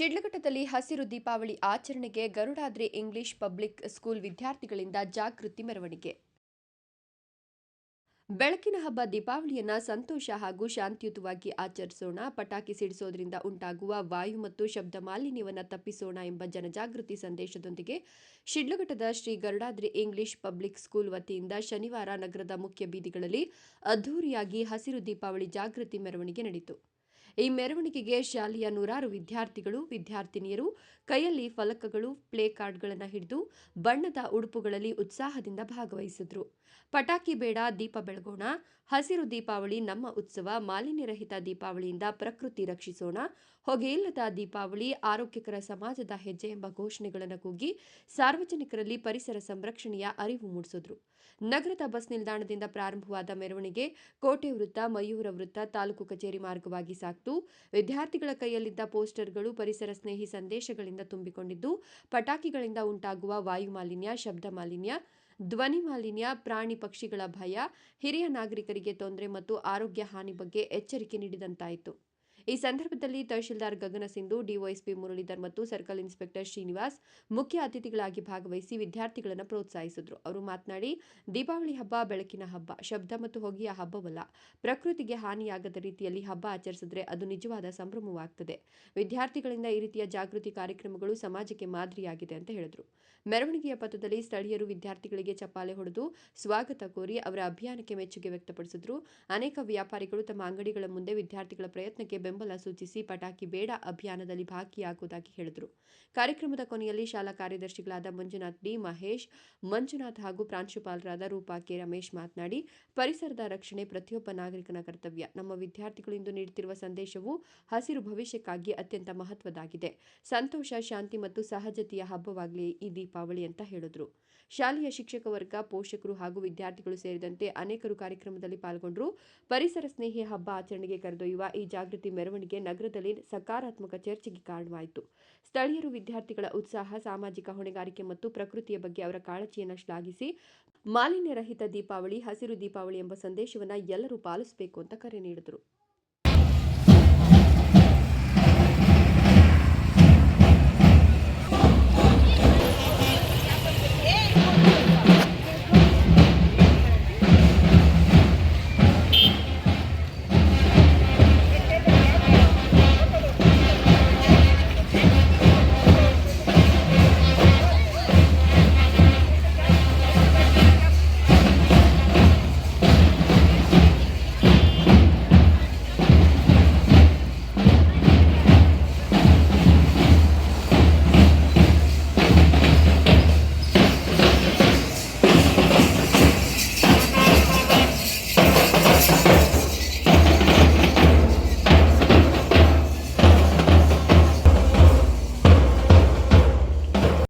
ಶಿಡ್ಲಘಟ್ಟದಲ್ಲಿ ಹಸಿರು ದೀಪಾವಳಿ ಆಚರಣೆಗೆ Garudadri English public school ವಿದ್ಯಾರ್ಥಿಗಳಿಂದ ಜಾಗೃತಿ ಮೆರವಣಿಗೆ. ಬೆಳಕಿನ ಹಬ್ಬ ದೀಪಾವಳಿಯನ್ನ ಸಂತೋಷ ಹಾಗೂ ಶಾಂತಿಯುತವಾಗಿ ಆಚರಿಸೋಣ. ಪಟಾಕಿ ಸಿಡಿಸೋದ್ರಿಂದ ಉಂಟಾಗುವ ವಾಯು ಮತ್ತು ಶಬ್ದ ಮಾಲಿನ್ಯವನ್ನು ತಪ್ಪಿಸೋಣ ಎಂಬ ಜನಜಾಗೃತಿ ಸಂದೇಶದೊಂದಿಗೆ ಶಿಡ್ಲಘಟ್ಟದ Shri Garudadri English public school ವತಿಯಿಂದ ಶನಿವಾರ ನಗರದ ಮುಖ್ಯ ಬೀದಿಗಳಲ್ಲಿ ಅದ್ದೂರಿಯಾಗಿ ಹಸಿರು ದೀಪಾವಳಿ ಜಾಗೃತಿ ಮೆರವಣಿಗೆ ನಡೆಯಿತು ಈ ಮೆರವಣಿಗೆಗೆ ಶಾಲೆಯ ನೂರಾರು ವಿದ್ಯಾರ್ಥಿಗಳು, ವಿದ್ಯಾರ್ಥಿನಿಯರು, ಕೈಯಲ್ಲಿ ಫಲಕಗಳು, ಪ್ಲೇ ಕಾರ್ಡ್ಗಳನ್ನು ಹಿಡಿದು ಬಣ್ಣದ ಉಡುಪುಗಳಲ್ಲಿ ಉತ್ಸಾಹದಿಂದ ಭಾಗವಹಿಸಿದ್ರು. ಪಟಾಕಿ ಬೇಡ, ದೀಪ ಬೆಳಗೋಣ, ಹಸಿರು ದೀಪಾವಳಿ, ನಮ್ಮ ಉತ್ಸವ, ಮಾಲಿನ್ಯರಹಿತ ದೀಪಾವಳಿಯಿಂದ ಪ್ರಕೃತಿ ರಕ್ಷಿಸೋಣ, ಹೊಗೆಯಿಲ್ಲದ ದೀಪಾವಳಿ, ಆರೋಗ್ಯಕರ ಸಮಾಜದ ಹೆಜ್ಜೆ ಎಂಬ ಘೋಷಣೆಗಳನ್ನು ಕೂಗಿ ಸಾರ್ವಜನಿಕರಲ್ಲಿ ಪರಿಸರ ಸಂರಕ್ಷಣೆಯ ಅರಿವು ಮೂಡಿಸಿದ್ರು. ನಗರದ ಬಸ್ ನಿಲ್ದಾಣದಿಂದ ಪ್ರಾರಂಭವಾದ ಮೆರವಣಿಗೆ ಕೋಟೆ ವೃತ್ತ, ಮಯೂರ ವೃತ್ತ ತಾಲೂಕು ಕಚೇರಿ ಮಾರ್ಗವಾಗಿ ಸಾಕ್ತು. ವಿದ್ಯಾರ್ಥಿಗಳ ಕೈಯಲ್ಲಿದ್ದ ಪೋಸ್ಟರ್ಗಳು ಪರಿಸರ ಸ್ನೇಹಿ ಸಂದೇಶಗಳಿಂದ ತುಂಬಿಕೊಂಡಿದ್ದು, ಪಟಾಕಿಗಳಿಂದ ಉಂಟಾಗುವ ವಾಯು ಮಾಲಿನ್ಯ, ಶಬ್ದ ಮಾಲಿನ್ಯ, ಧ್ವನಿ ಮಾಲಿನ್ಯ, ಪ್ರಾಣಿ ಪಕ್ಷಿಗಳ ಭಯ, ಹಿರಿಯ ನಾಗರಿಕರಿಗೆ ತೊಂದರೆ ಮತ್ತು ಆರೋಗ್ಯ ಹಾನಿ ಬಗ್ಗೆ ಎಚ್ಚರಿಕೆ ನೀಡಿದಂತಾಯಿತು. ಈ ಸಂದರ್ಭದಲ್ಲಿ ತಹಶೀಲ್ದಾರ್ ಗಗನ ಸಿಂಧು, ಡಿವೈಎಸ್ಪಿ ಮುರಳೀಧರ್ ಮತ್ತು ಸರ್ಕಲ್ ಇನ್ಸ್ಪೆಕ್ಟರ್ ಶ್ರೀನಿವಾಸ್ ಮುಖ್ಯ ಅತಿಥಿಗಳಾಗಿ ಭಾಗವಹಿಸಿ ವಿದ್ಯಾರ್ಥಿಗಳನ್ನು ಪ್ರೋತ್ಸಾಹಿಸಿದರು. ಅವರು ಮಾತನಾಡಿ, ದೀಪಾವಳಿ ಹಬ್ಬ ಬೆಳಕಿನ ಹಬ್ಬ, ಶಬ್ದ ಮತ್ತು ಹೊಗೆಯ ಹಬ್ಬವಲ್ಲ. ಪ್ರಕೃತಿಗೆ ಹಾನಿಯಾಗದ ರೀತಿಯಲ್ಲಿ ಹಬ್ಬ ಆಚರಿಸಿದ್ರೆ ಅದು ನಿಜವಾದ ಸಂಭ್ರಮವಾಗ್ತದೆ. ವಿದ್ಯಾರ್ಥಿಗಳಿಂದ ಈ ರೀತಿಯ ಜಾಗೃತಿ ಕಾರ್ಯಕ್ರಮಗಳು ಸಮಾಜಕ್ಕೆ ಮಾದರಿಯಾಗಿದೆ ಅಂತ ಹೇಳಿದರು. ಮೆರವಣಿಗೆಯ ಪಥದಲ್ಲಿ ಸ್ಥಳೀಯರು ವಿದ್ಯಾರ್ಥಿಗಳಿಗೆ ಚಪ್ಪಾಲೆ ಹೊಡೆದು ಸ್ವಾಗತ ಕೋರಿ ಅವರ ಅಭಿಯಾನಕ್ಕೆ ಮೆಚ್ಚುಗೆ ವ್ಯಕ್ತಪಡಿಸಿದ್ರು. ಅನೇಕ ವ್ಯಾಪಾರಿಗಳು ತಮ್ಮ ಅಂಗಡಿಗಳ ಮುಂದೆ ವಿದ್ಯಾರ್ಥಿಗಳ ಪ್ರಯತ್ನಕ್ಕೆ ಬೆಂಬಲ ಸೂಚಿಸಿ ಪಟಾಕಿ ಬೇಡ ಅಭಿಯಾನದಲ್ಲಿ ಭಾಗಿಯಾಗುವುದಾಗಿ ಹೇಳಿದರು. ಕಾರ್ಯಕ್ರಮದ ಕೊನೆಯಲ್ಲಿ ಶಾಲಾ ಕಾರ್ಯದರ್ಶಿಗಳಾದ ಮಂಜುನಾಥ್ ಡಿ. ಮಹೇಶ್, ಮಂಜುನಾಥ್ ಹಾಗೂ ಪ್ರಾಂಶುಪಾಲರಾದ ರೂಪಾ ಕೆ. ರಮೇಶ್ ಮಾತನಾಡಿ, ಪರಿಸರದ ರಕ್ಷಣೆ ಪ್ರತಿಯೊಬ್ಬ ನಾಗರಿಕನ ಕರ್ತವ್ಯ. ನಮ್ಮ ವಿದ್ಯಾರ್ಥಿಗಳು ಇಂದು ನೀಡುತ್ತಿರುವ ಸಂದೇಶವು ಹಸಿರು ಭವಿಷ್ಯಕ್ಕಾಗಿ ಅತ್ಯಂತ ಮಹತ್ವದಾಗಿದೆ ಸಂತೋಷ, ಶಾಂತಿ ಮತ್ತು ಸಹಜತೆಯ ಹಬ್ಬವಾಗಲಿ ಈ ದೀಪಾವಳಿ ಅಂತ ಹೇಳಿದ್ರು. ಶಾಲೆಯ ಶಿಕ್ಷಕ ವರ್ಗ, ಪೋಷಕರು ಹಾಗೂ ವಿದ್ಯಾರ್ಥಿಗಳು ಸೇರಿದಂತೆ ಅನೇಕರು ಕಾರ್ಯಕ್ರಮದಲ್ಲಿ ಪಾಲ್ಗೊಂಡರು. ಪರಿಸರ ಸ್ನೇಹಿ ಹಬ್ಬ ಆಚರಣೆಗೆ ಕರೆದೊಯ್ಯುವ ಈ ಜಾಗೃತಿ ಮೆರವಣಿಗೆ ನಗರದಲ್ಲಿ ಸಕಾರಾತ್ಮಕ ಚರ್ಚೆಗೆ ಕಾರಣವಾಯಿತು. ಸ್ಥಳೀಯರು ವಿದ್ಯಾರ್ಥಿಗಳ ಉತ್ಸಾಹ, ಸಾಮಾಜಿಕ ಹೊಣೆಗಾರಿಕೆ ಮತ್ತು ಪ್ರಕೃತಿಯ ಬಗ್ಗೆ ಅವರ ಕಾಳಜಿಯನ್ನು ಶ್ಲಾಘಿಸಿ, ಮಾಲಿನ್ಯರಹಿತ ದೀಪಾವಳಿ, ಹಸಿರು ದೀಪಾವಳಿ ಎಂಬ ಸಂದೇಶವನ್ನು ಎಲ್ಲರೂ ಪಾಲಿಸಬೇಕು ಅಂತ ಕರೆ ನೀಡಿದರು.